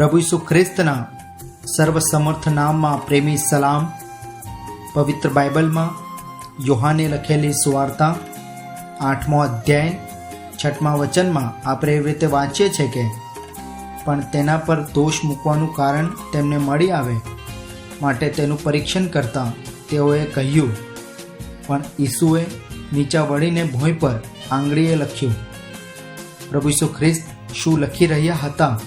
પ્રભુ ઈસુ ખ્રિસ્તના સર્વસમર્થ નામમાં પ્રેમી સલામ, પવિત્ર બાઇબલમાં યોહાને લખેલી સુવાર્તા, આઠમો અધ્યાય છઠમા વચનમાં આપણે એવી રીતે વાંચીએ છીએ કે, પણ તેના પર દોષ મૂકવાનું કારણ તેમને મળી આવે, માટે તેનું પરીક્ષણ કરતા તેઓએ કહ્યું, પણ ઈસુએ નીચા વળીને ભોંય પર આંગળીએ લખ્યું. પ્રભુ ઈસુ ખ્રિસ્ત શું લખી રહ્યા હતા?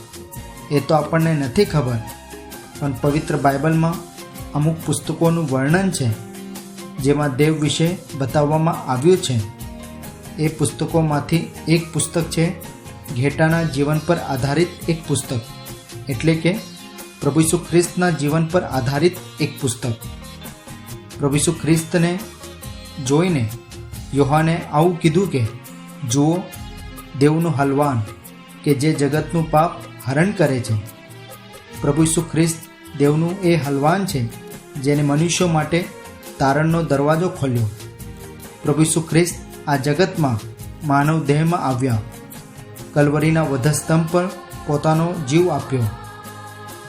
એ તો આપણને નથી ખબર, પણ પવિત્ર બાઇબલમાં અમુક પુસ્તકોનું વર્ણન છે, જેમાં દેવ વિશે બતાવવામાં આવ્યું છે. એ પુસ્તકોમાંથી એક પુસ્તક છે, ઘેટાના જીવન પર આધારિત એક પુસ્તક, એટલે કે પ્રભુ ઈસુ ખ્રિસ્તના જીવન પર આધારિત એક પુસ્તક. પ્રભુ ઈસુ ખ્રિસ્તને જોઈને યોહાને આવું કીધું કે, જુઓ, દેવનું હલવાન, કે જે જગતનું પાપ હરણ કરે છે. પ્રભુ ઈસુ ખ્રિસ્ત દેવનું એ હલવાન છે, જેને મનુષ્યો માટે તારણનો દરવાજો ખોલ્યો. પ્રભુ ઈસુ ખ્રિસ્ત આ જગતમાં માનવ દેહમાં આવ્યા. કલવરીના વધસ્તંભ પર પોતાનો જીવ આપ્યો.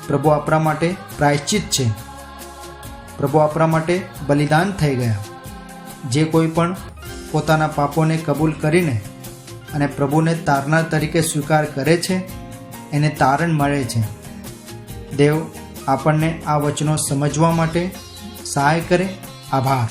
પ્રભુ આપણા માટે પ્રાયશ્ચિત છે. પ્રભુ આપણા માટે બલિદાન થઈ ગયા. જે કોઈ પણ પોતાના પાપોને કબૂલ કરીને અને પ્રભુને તારનાર તરીકે સ્વીકાર કરે છે એને તારણ મળે છે. દેવ આપણને આ વચનો સમજવા માટે સહાય કરે. આભાર.